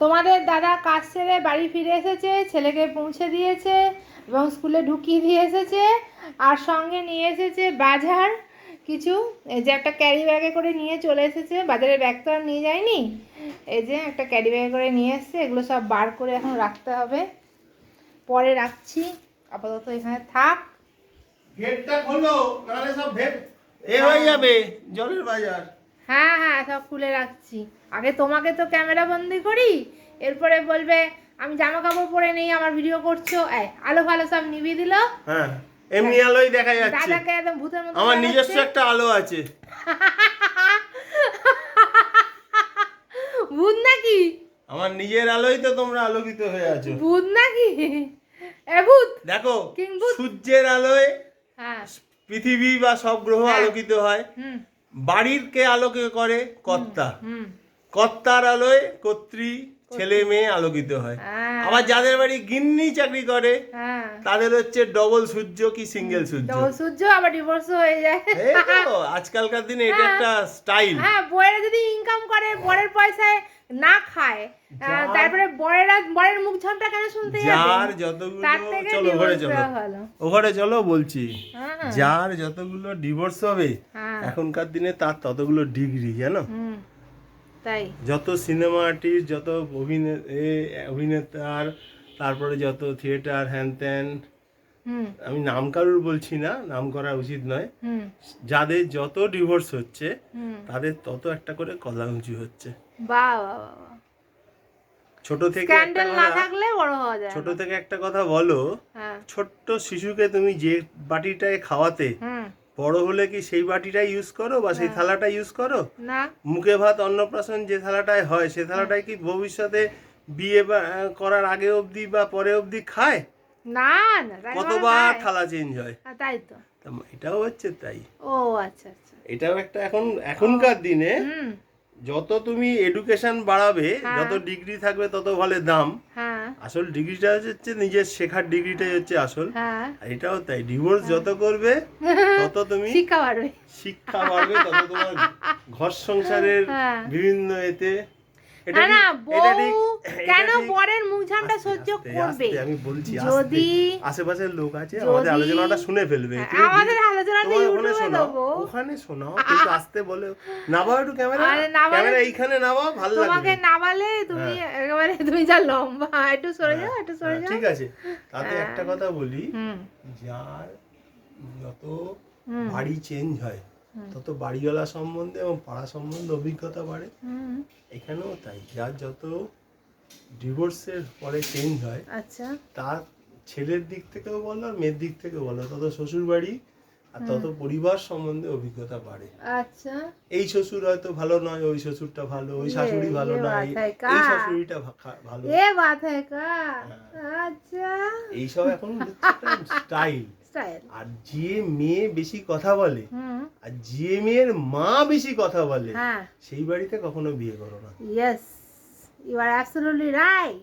তোমাদের দাদা কাজ সেরে বাড়ি ফিরে এসেছে ছেলেকে পৌঁছে দিয়েছে এবং স্কুলে ঢুকিয়ে দিয়ে এসেছে আর সঙ্গে নিয়ে এসেছে বাজার। কিছু এই যে একটা ক্যারি ব্যাগে করে নিয়ে চলে এসেছে। বাজারে ব্যাগ তো আর নিয়ে যায়নি। এই যে একটা ক্যারি ব্যাগে করে নিয়ে এসেছে। এগুলো সব বার করে এখন রাখতে হবে। পরে রাখছি। আপাতত এখানে থাক। গেটটা খোলো নাহলে সব ভেট এ হয়ে যাবে জলের বাজার। হ্যাঁ হ্যাঁ সব খুলে রাখছি। আগে তোমাকে তো ক্যামেরা বন্দি করি এরপরে বলবে আমি জামা কাপড় পরে নেই আমার ভিডিও করছ। এই, আলো ফালো সব নিভিয়ে দিল। হ্যাঁ এমনি আলোই দেখা যাচ্ছে। দাদাকে একদম ভূতের মতো আমার নিজস্ব একটা আলো আছে। ভূত নাকি? আমার নিজের আলোই তো তোমরা আলোকিত হয়ে আছো। ভূত নাকি? এ ভূত! দেখো। সূর্যের আলোয় হ্যাঁ। পৃথিবী বা সব গ্রহ হ্যাঁ। আলোকিত হয়। হুম। বাড়ির কে আলোকে করে? কর্তা। কর্তার আলোয় কর্ত্রী ছেলে মেয়ে আলোকিত হয়। হ্যাঁ। আবার যাদের বাড়ি গিন্নি চাকরি করে হ্যাঁ। তাদের হচ্ছে ডবল সূর্য কি সিঙ্গেল সূর্য? তো সূর্য আবার ডিভোর্স হয়ে যায়। আজকালকার দিনে এটা একটা স্টাইল হ্যাঁ বরেরা যদি ইনকাম করে বরের পয়সায় না খায় তারপরে বরেরা বরের মুখ ঝামটা কেন শুনতে যার যাবে যতগুলো তার চলো ঘরে চলো। ও ঘরে চলো বলছি। হ্যাঁ যার যতগুলো ডিভোর্স হবে হ্যাঁ। এখনকার দিনে তার ততগুলো ডিগ্রি জানো? তাই। যত সিনেমা আর্টিস্ট যত অভিনে- অভিনেতার তারপরে যত থিয়েটার হ্যান ত্যান আমি নাম কারুর বলছি না নাম করা উচিত নয়। যাদের যত ডিভোর্স হচ্ছে তাদের তত একটা করে কলা উঁচু হচ্ছে। বা বাহ। ছোট থেকে একটা না কথা- থাকলে বড় হওয়া যায় ছোট থেকে একটা কথা বলো। হ্যাঁ। ছোট্ট শিশুকে তুমি যে বাটিটায় খাওয়াতে বড় হলে কি সেই বাটিটা ইউজ করো বা সেই থালাটা ইউজ করো? না। মুখে ভাত অন্নপ্রাশন যে থালাটায় হয় সে থালাটায় কি ভবিষ্যতে বিয়ে বা করার আগে অবধি বা পরে অবধি খায়? না না কতবার থালা চেঞ্জ হয়? হ্যাঁ, তাই তো। এটাও হচ্ছে তাই। ও আচ্ছা আচ্ছা। এটাও একটা এখন এখনকার দিনে যত তুমি এডুকেশন বাড়াবে হ্যাঁ। যত ডিগ্রি থাকবে তত ভালো দাম। হ্যাঁ। আসল ডিগ্রিটা হচ্ছে নিজের শেখার ডিগ্রিটাই হচ্ছে আসল। হ্যাঁ। এটাও তাই ডিভোর্স যত করবে তত তুমি শিক্ষা বাড়বে। শিক্ষা বাড়বে তত তোমার ঘর সংসারের। বিভিন্ন এতে এটা না না বউ কেন বরের মুখ ঝামটা আস্তে, সহ্য করবে? আমি বলছি যদি আশেপাশের লোক আছে আমাদের আলোচনাটা শুনে ফেলবে। আমাদের আলোচনাটা ইউটিউবে দেবো। ওখানে শোনাও কিন্তু আসতে বলে। নামাও একটু ক্যামেরা ক্যামেরা এইখানে নামাও ভালো তোমাকে লাগবে নামালে তুমি একেবারে তুমি যা লম্বা একটু সরে যাও একটু সরে হ্যাঁ, যাও। ঠিক আছে। তাতে একটা কথা বলি যার যত। বাড়ি চেঞ্জ হয় তত বাড়িওয়ালা সম্বন্ধে এবং পাড়া সম্বন্ধে অভিজ্ঞতা বাড়ে। এখানেও তাই। যার যত ডিভোর্সের পরে চেঞ্জ হয় আচ্ছা। তার ছেলের দিক থেকেও বলো মেয়ের দিক থেকে বলো তত শ্বশুর বাড়ি আর তত পরিবার সম্বন্ধে অভিজ্ঞতা বাড়ে। আচ্ছা। এই শ্বশুর হয়তো ভালো নয় ওই শ্বশুরটা ভালো ওই শাশুড়ি ভালো নয় এই শাশুড়িটা ভালো। এ বাত কা হ্যাঁ। আচ্ছা। এইসব এখন স্টাইল স্টাইল। আর যে মেয়ে বেশি কথা বলে আর যে মেয়ের মা বেশি কথা বলে হ্যাঁ। সেই বাড়িতে কখনো বিয়ে করো না। Yes you are absolutely right